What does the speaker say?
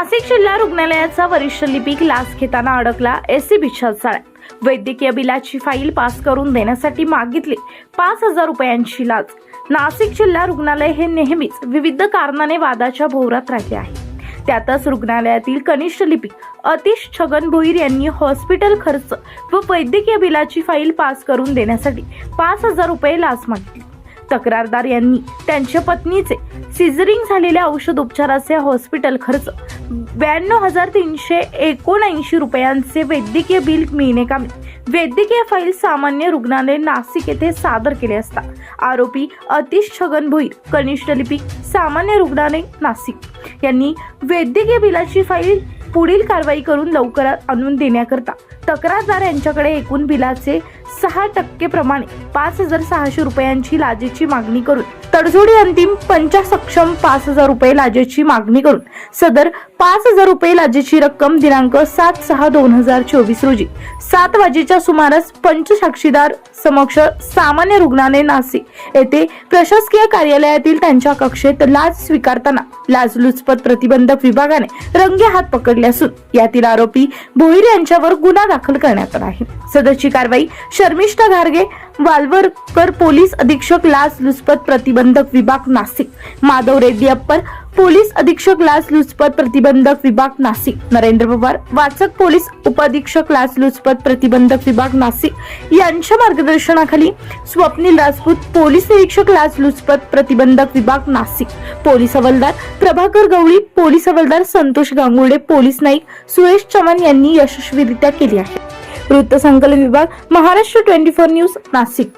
नाशिक जिल्हा रुग्णालयाचा वरिष्ठ लिपिक लाच घेताना अडकला एसीबीच्या जाळ्यात वैद्यकीय बिलाची फाईल पास करून देण्यासाठी मागितली पाच हजार रुपयांची लाच. नाशिक जिल्हा रुग्णालय हे नेहमीच विविध कारणाने वादाच्या भोवरात राहिले आहे. त्यातच रुग्णालयातील कनिष्ठ लिपिक अतिश छगन भोईर यांनी हॉस्पिटल खर्च व वैद्यकीय बिलाची फाईल पास करून देण्यासाठी पाच हजार रुपये लाच मागितली. तक्रारदार यांनी त्यांच्या पत्नीचे सिझरिंग झालेल्या औषध उपचाराचे हॉस्पिटल खर्च ब्याण्णव हजार तीनशे एकोणऐंशी रुपयांचे वैद्यकीय बिल मिळणे कामे. वैद्यकीय फाईल सामान्य रुग्णालय नाशिक येथे सादर केले असता आरोपी अतिश छगन भोईर कनिष्ठ लिपिक सामान्य रुग्णालय नाशिक. यांनी वैद्यकीय बिलाची फाईल पुढील कारवाई करून लवकरात आणून देण्याकरता तक्रारदार यांच्याकडे एकूण बिलाचे सहा टक्के प्रमाणे पाच हजार सहाशे रुपयांची लाजेची मागणी करून तडजोडी अंतिम पंचासक्षम पाच हजार रुपये लाजेची मागणी करून सदर पाच हजार रुपये लाजेची रक्कम दिनांक सात सहा दोन हजार चोवीस रोजी. सात वाजेच्या सुमारास पंचसाक्षीदार समक्ष सामान्य रुग्णाने नाशिक येथे प्रशासकीय कार्यालयातील त्यांच्या कक्षेत लाच स्वीकारताना लाचलुचपत प्रतिबंधक विभागाने रंगे हात पकडले असून यातील आरोपी भोईर यांच्यावर गुन्हा दाखल करण्यात आला आहे. सदरची कारवाई शर्मिष्ठा घारगे वालवरकर पोलीस अधीक्षक लाच लुचपत प्रतिबंधक विभाग नाशिक. माधव रेड्डी अप्पर पोलीस अधीक्षक लाच लुचपत प्रतिबंधक विभाग नाशिक. नरेंद्र पवार वाचक पोलीस उपअधीक्षक लाच लुचपत प्रतिबंधक विभाग नाशिक. यांच्या मार्गदर्शनाखाली स्वप्नील राजपूत पोलीस निरीक्षक लाच लुचपत प्रतिबंधक विभाग नाशिक. पोलीस हवालदार प्रभाकर गवळी पोलीस हवालदार संतोष गांगुर्डे पोलीस नाईक सुरेश चव्हाण यांनी यशस्वीरित्या केली आहे. वृत्तसंकलन विभाग Maharashtra twenty four news Nashik.